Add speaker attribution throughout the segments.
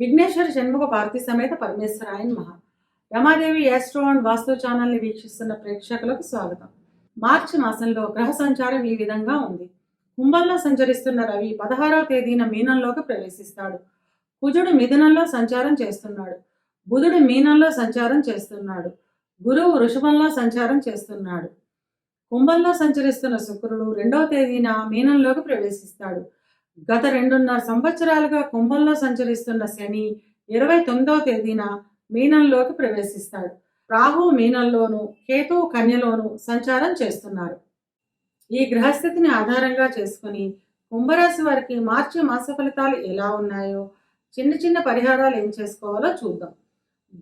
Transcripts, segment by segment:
Speaker 1: విఘ్నేశ్వర షణ్ముఖ పార్వతి సమేత పరమేశ్వరాయన్ మహా Ramadevi astro and వాస్తు ఛానల్ని వీక్షిస్తున్న ప్రేక్షకులకు స్వాగతం. మార్చి మాసంలో గ్రహ సంచారం ఈ విధంగా ఉంది. కుంభంలో సంచరిస్తున్న రవి పదహారవ తేదీన మీనంలోకి ప్రవేశిస్తాడు. కుజుడు మిథునంలో సంచారం చేస్తున్నాడు. బుధుడు మీనంలో సంచారం చేస్తున్నాడు. గురువు వృషభంలో సంచారం చేస్తున్నాడు. కుంభంలో సంచరిస్తున్న శుక్రుడు రెండవ తేదీన మీనంలోకి ప్రవేశిస్తాడు. గత రెండున్నర సంవత్సరాలుగా కుంభంలో సంచరిస్తున్న శని ఇరవై తొమ్మిదవ తేదీన మీనంలోకి ప్రవేశిస్తాడు. రాహు మీనంలోను కేతువు కన్యలోను సంచారం చేస్తున్నారు. ఈ గ్రహస్థితిని ఆధారంగా చేసుకుని కుంభరాశి వారికి మార్చి మాస ఫలితాలు ఎలా ఉన్నాయో చిన్న చిన్న పరిహారాలు ఏం చేసుకోవాలో చూద్దాం.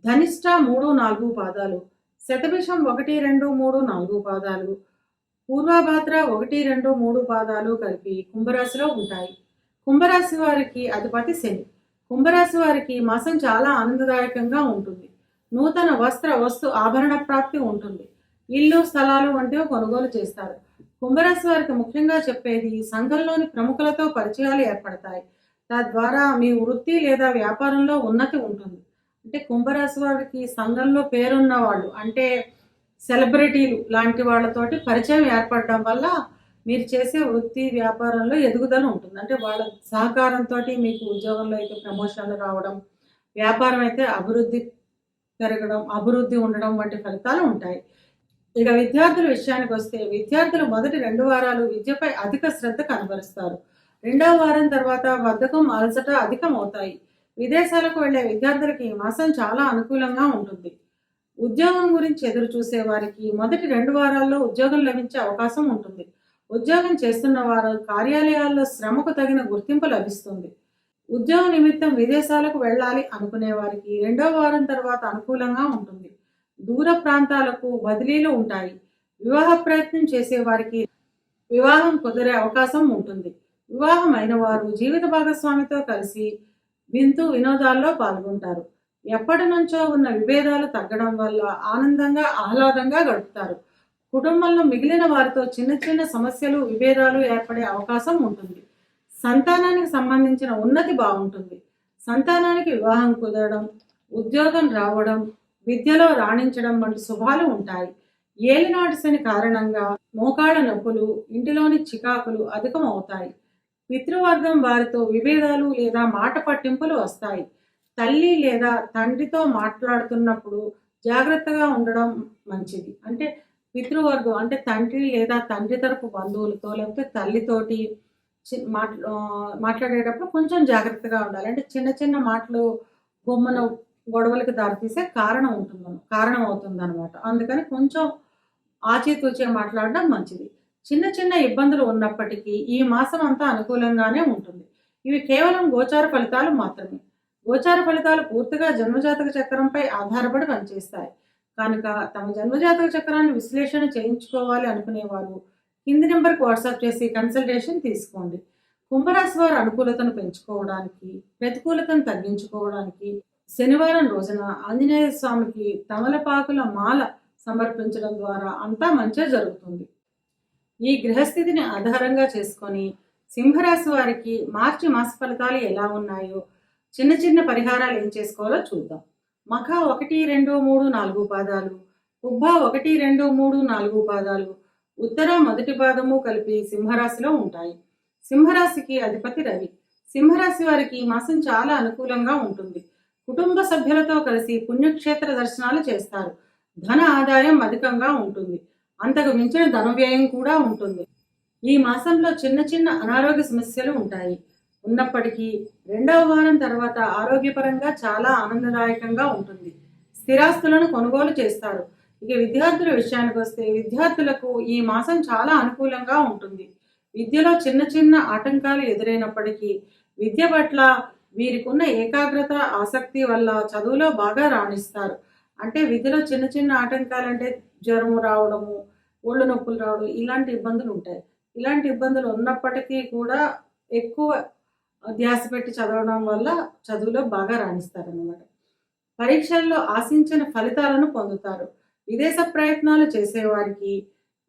Speaker 1: ధనిష్ట మూడు నాలుగు పాదాలు శతభిషం ఒకటి రెండు మూడు నాలుగు పాదాలు పూర్వభాద్ర ఒకటి రెండు మూడు పాదాలు కలిపి కుంభరాశిలో ఉంటాయి. కుంభరాశి వారికి అధిపతి శని. కుంభరాశి వారికి మాసం చాలా ఆనందదాయకంగా ఉంటుంది. నూతన వస్త్ర వస్తు ఆభరణ ప్రాప్తి ఉంటుంది. ఇల్లు స్థలాలు వంటివి కొనుగోలు చేస్తారు. కుంభరాశి వారికి ముఖ్యంగా చెప్పేది సంఘంలోని ప్రముఖులతో పరిచయాలు ఏర్పడతాయి. తద్వారా మీ వృత్తి లేదా వ్యాపారంలో ఉన్నతి ఉంటుంది. అంటే కుంభరాశి వారికి సంఘంలో పేరున్న వాళ్ళు అంటే సెలబ్రిటీలు లాంటి వాళ్ళతోటి పరిచయం ఏర్పడడం వల్ల మీరు చేసే వృత్తి వ్యాపారంలో ఎదుగుదల ఉంటుంది. అంటే వాళ్ళ సహకారంతో మీకు ఉద్యోగంలో అయితే ప్రమోషన్లు రావడం వ్యాపారం అయితే అభివృద్ధి పెరగడం అభివృద్ధి ఉండడం వంటి ఫలితాలు ఉంటాయి. ఇక విద్యార్థుల విషయానికి వస్తే విద్యార్థులు మొదటి రెండు వారాలు విద్యపై అధిక శ్రద్ధ కనబరుస్తారు. రెండవ వారం తర్వాత బద్ధకం అలసట అధికం అవుతాయి విదేశాలకు వెళ్ళే విద్యార్థులకి ఈ మాసం చాలా అనుకూలంగా ఉంటుంది. ఉద్యోగం గురించి ఎదురు చూసే వారికి మొదటి రెండు వారాల్లో ఉద్యోగం లభించే అవకాశం ఉంటుంది. ఉద్యోగం చేస్తున్న వారు కార్యాలయాల్లో శ్రమకు తగిన గుర్తింపు లభిస్తుంది. ఉద్యోగ నిమిత్తం విదేశాలకు వెళ్ళాలి అనుకునే వారికి రెండో వారం తర్వాత అనుకూలంగా ఉంటుంది. దూర ప్రాంతాలకు బదిలీలు ఉంటాయి. వివాహ ప్రయత్నం చేసే వారికి వివాహం కుదిరే అవకాశం ఉంటుంది. వివాహం అయిన వారు జీవిత భాగస్వామితో కలిసి వింతు వినోదాల్లో పాల్గొంటారు. ఎప్పటి నుంచో ఉన్న విభేదాలు తగ్గడం వల్ల ఆనందంగా ఆహ్లాదంగా గడుపుతారు. కుటుంబంలో మిగిలిన వారితో చిన్న చిన్న సమస్యలు విభేదాలు ఏర్పడే అవకాశం ఉంటుంది. సంతానానికి సంబంధించిన ఉన్నతి బాగుంటుంది. సంతానానికి వివాహం కుదరడం ఉద్యోగం రావడం విద్యలో రాణించడం వంటి శుభాలు ఉంటాయి. ఏలినాటి శని కారణంగా మోకాళ్ళ నొప్పులు ఇంటిలోని చికాకులు అధికం అవుతాయి పితృవర్గం వారితో విభేదాలు లేదా మాట పట్టింపులు వస్తాయి. తల్లి లేదా తండ్రితో మాట్లాడుతున్నప్పుడు జాగ్రత్తగా ఉండడం మంచిది. అంటే పితృవర్గం అంటే తండ్రి లేదా తండ్రి తరపు బంధువులతో లేకపోతే తల్లితోటి చి- మాట్లా మాట్లాడేటప్పుడు కొంచెం జాగ్రత్తగా ఉండాలి. అంటే చిన్న చిన్న మాటలు బొమ్మను గొడవలకు దారితీసే కారణం ఉంటుంది కారణం అవుతుంది అనమాట అందుకని కొంచెం ఆచితూచే మాట్లాడడం మంచిది. చిన్న చిన్న ఇబ్బందులు ఉన్నప్పటికీ ఈ మాసం అంతా అనుకూలంగానే ఉంటుంది. ఇవి కేవలం గోచార ఫలితాలు మాత్రమే. గోచార ఫలితాలు పూర్తిగా జన్మజాతక చక్రంపై ఆధారపడి పనిచేస్తాయి. కనుక తమ జన్మజాతక చక్రాన్ని విశ్లేషణ చేయించుకోవాలి అనుకునేవారు కింది నెంబర్కి వాట్సాప్ చేసి కన్సల్టేషన్ తీసుకోండి. కుంభరాశి వారు అనుకూలతను పెంచుకోవడానికి ప్రతికూలతను తగ్గించుకోవడానికి శనివారం రోజున ఆంజనేయ స్వామికి తమలపాకుల మాల సమర్పించడం ద్వారా అంతా మంచిగా జరుగుతుంది. ఈ గ్రహస్థితిని ఆధారంగా చేసుకొని సింహరాశి వారికి మార్చి మాస ఫలితాలు ఎలా ఉన్నాయో చిన్న చిన్న పరిహారాలు ఏం చేసుకోవాలో చూద్దాం. మఖ ఒకటి రెండు మూడు నాలుగు పాదాలు. ఉబ్బ ఒకటి రెండు మూడు నాలుగు పాదాలు. ఉత్తర మొదటి పాదము కలిపి సింహరాశిలో ఉంటాయి. సింహరాశికి అధిపతి రవి. సింహరాశి వారికి ఈ మాసం చాలా అనుకూలంగా ఉంటుంది. కుటుంబ సభ్యులతో కలిసి పుణ్యక్షేత్ర దర్శనాలు చేస్తారు. ధన ఆదాయం అధికంగా ఉంటుంది. అంతకు మించిన ధన వ్యయం కూడా ఉంటుంది. ఈ మాసంలో చిన్న చిన్న అనారోగ్య సమస్యలు ఉంటాయి. ఉన్నప్పటికీ రెండవ వారం తర్వాత ఆరోగ్యపరంగా చాలా ఆనందదాయకంగా ఉంటుంది. స్థిరాస్తులను కొనుగోలు చేస్తారు. ఇక విద్యార్థుల విషయానికి వస్తే విద్యార్థులకు ఈ మాసం చాలా అనుకూలంగా ఉంటుంది. విద్యలో చిన్న చిన్న ఆటంకాలు ఎదురైనప్పటికీ విద్య పట్ల వీరికున్న ఏకాగ్రత ఆసక్తి వల్ల చదువులో బాగా రాణిస్తారు. అంటే విద్యలో చిన్న చిన్న ఆటంకాలు అంటే జ్వరం రావడము ఒళ్ళు నొప్పులు రావడం ఇలాంటి ఇబ్బందులు ఉంటాయి. ఇలాంటి ఇబ్బందులు ఉన్నప్పటికీ కూడా ఎక్కువ ధ్యాస పెట్టి చదవడం వల్ల చదువులో బాగా రాణిస్తారు అన్నమాట పరీక్షల్లో ఆశించిన ఫలితాలను పొందుతారు. విదేశ ప్రయత్నాలు చేసేవారికి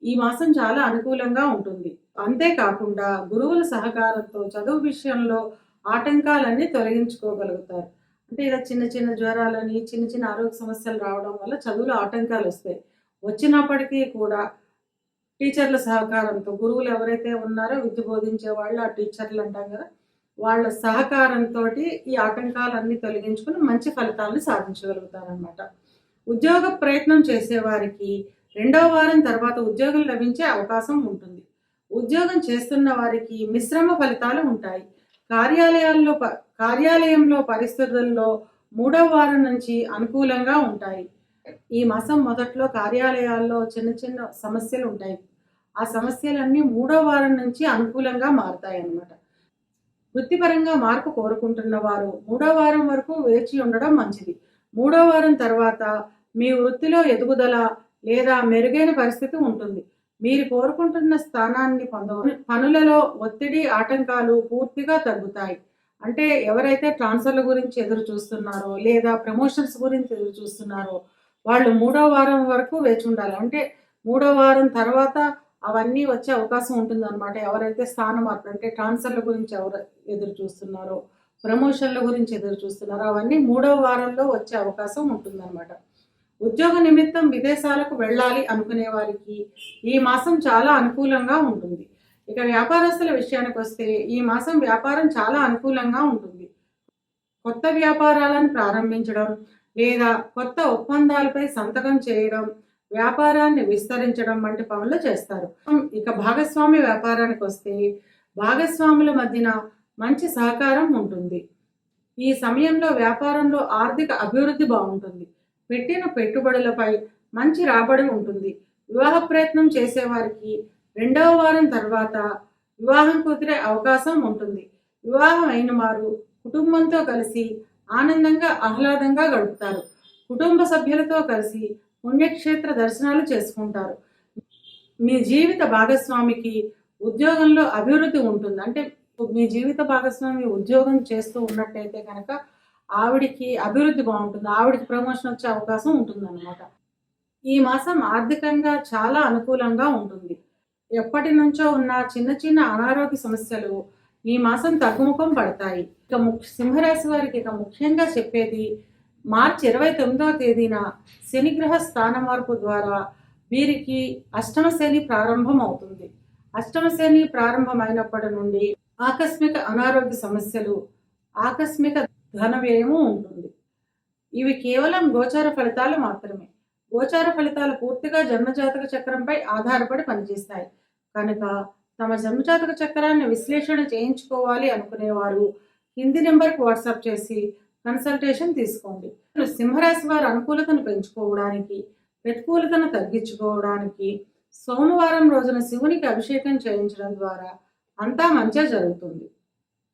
Speaker 1: ఈ మాసం చాలా అనుకూలంగా ఉంటుంది. అంతేకాకుండా గురువుల సహకారంతో చదువు విషయంలో ఆటంకాలన్నీ తొలగించుకోగలుగుతారు. అంటే ఇలా చిన్న చిన్న జ్వరాలని చిన్న చిన్న ఆరోగ్య సమస్యలు రావడం వల్ల చదువులో ఆటంకాలు వస్తాయి. వచ్చినప్పటికీ కూడా టీచర్ల సహకారంతో గురువులు ఎవరైతే ఉన్నారో విద్య బోధించే వాళ్ళు ఆ టీచర్లు అంటాం కదా వాళ్ళ సహకారంతో ఈ ఆటంకాలన్నీ తొలగించుకుని మంచి ఫలితాలను సాధించగలుగుతారనమాట ఉద్యోగ ప్రయత్నం చేసేవారికి రెండవ వారం తర్వాత ఉద్యోగం లభించే అవకాశం ఉంటుంది. ఉద్యోగం చేస్తున్న వారికి మిశ్రమ ఫలితాలు ఉంటాయి. కార్యాలయాల్లో ప- కార్యాలయంలో పరిస్థితుల్లో మూడవ వారం నుంచి అనుకూలంగా ఉంటాయి. ఈ మాసం మొదట్లో కార్యాలయాల్లో చిన్న చిన్న సమస్యలు ఉంటాయి. ఆ సమస్యలన్నీ మూడో వారం నుంచి అనుకూలంగా మారుతాయి అన్నమాట వృత్తిపరంగా మార్పు కోరుకుంటున్న వారు మూడో వారం వరకు వేచి ఉండడం మంచిది. మూడో వారం తర్వాత మీ వృత్తిలో ఎదుగుదల లేదా మెరుగైన పరిస్థితి ఉంటుంది. మీరు కోరుకుంటున్న స్థానాన్ని పొంద పనులలో ఒత్తిడి ఆటంకాలు పూర్తిగా తగ్గుతాయి. అంటే ఎవరైతే ట్రాన్స్ఫర్ల గురించి ఎదురు చూస్తున్నారో లేదా ప్రమోషన్స్ గురించి ఎదురు చూస్తున్నారో వాళ్ళు మూడో వారం వరకు వేచి ఉండాలి. అంటే మూడో వారం తర్వాత అవన్నీ వచ్చే అవకాశం ఉంటుంది అనమాట ఎవరైతే స్థానం మార్పు అంటే ట్రాన్స్ఫర్ల గురించి ఎవరు ఎదురు చూస్తున్నారో ప్రమోషన్ల గురించి ఎదురు చూస్తున్నారో అవన్నీ మూడో వారంలో వచ్చే అవకాశం ఉంటుందన్నమాట. ఉద్యోగ నిమిత్తం విదేశాలకు వెళ్ళాలి అనుకునే వారికి ఈ మాసం చాలా అనుకూలంగా ఉంటుంది. ఇక వ్యాపారస్తుల విషయానికి వస్తే ఈ మాసం వ్యాపారం చాలా అనుకూలంగా ఉంటుంది. కొత్త వ్యాపారాలను ప్రారంభించడం లేదా కొత్త ఒప్పందాలపై సంతకం చేయడం వ్యాపారాన్ని విస్తరించడం వంటి పనులు చేస్తారు. ఇక భాగస్వామి వ్యాపారానికి వస్తే భాగస్వాముల మధ్యన మంచి సహకారం ఉంటుంది. ఈ సమయంలో వ్యాపారంలో ఆర్థిక అభివృద్ధి బాగుంటుంది. పెట్టిన పెట్టుబడులపై మంచి రాబడి ఉంటుంది. వివాహ ప్రయత్నం చేసేవారికి రెండవ వారం తర్వాత వివాహం కుదిరే అవకాశం ఉంటుంది. వివాహం అయిన వారు కుటుంబంతో కలిసి ఆనందంగా ఆహ్లాదంగా గడుపుతారు. కుటుంబ సభ్యులతో కలిసి పుణ్యక్షేత్ర దర్శనాలు చేసుకుంటారు. మీ జీవిత భాగస్వామికి ఉద్యోగంలో అభివృద్ధి ఉంటుంది. అంటే మీ జీవిత భాగస్వామి ఉద్యోగం చేస్తూ ఉన్నట్టయితే కనుక ఆవిడికి అభివృద్ధి బాగుంటుంది. ఆవిడికి ప్రమోషన్ వచ్చే అవకాశం ఉంటుంది ఈ మాసం ఆర్థికంగా చాలా అనుకూలంగా ఉంటుంది. ఎప్పటి నుంచో ఉన్న చిన్న చిన్న అనారోగ్య సమస్యలు ఈ మాసం తగ్గుముఖం పడతాయి. ఇక ముఖ్య సింహరాశి వారికి ఇక ముఖ్యంగా చెప్పేది మార్చి ఇరవై తొమ్మిదవ తేదీన శనిగ్రహ స్థాన మార్పు ద్వారా వీరికి అష్టమ శని ప్రారంభం అవుతుంది అష్టమ శని ప్రారంభమైనప్పటి నుండి ఆకస్మిక అనారోగ్య సమస్యలు ఆకస్మిక ధన వ్యయము ఉంటుంది. ఇవి కేవలం గోచార ఫలితాలు మాత్రమే. గోచార ఫలితాలు పూర్తిగా జన్మజాతక చక్రంపై ఆధారపడి పనిచేస్తాయి. కనుక తమ జన్మజాతక చక్రాన్ని విశ్లేషణ చేయించుకోవాలి అనుకునేవారు హిందీ నెంబర్కి వాట్సాప్ చేసి కన్సల్టేషన్ తీసుకోండి. సింహరాశి వారి అనుకూలతను పెంచుకోవడానికి ప్రతికూలతను తగ్గించుకోవడానికి సోమవారం రోజున శివునికి అభిషేకం చేయించడం ద్వారా అంతా మంచిగా జరుగుతుంది.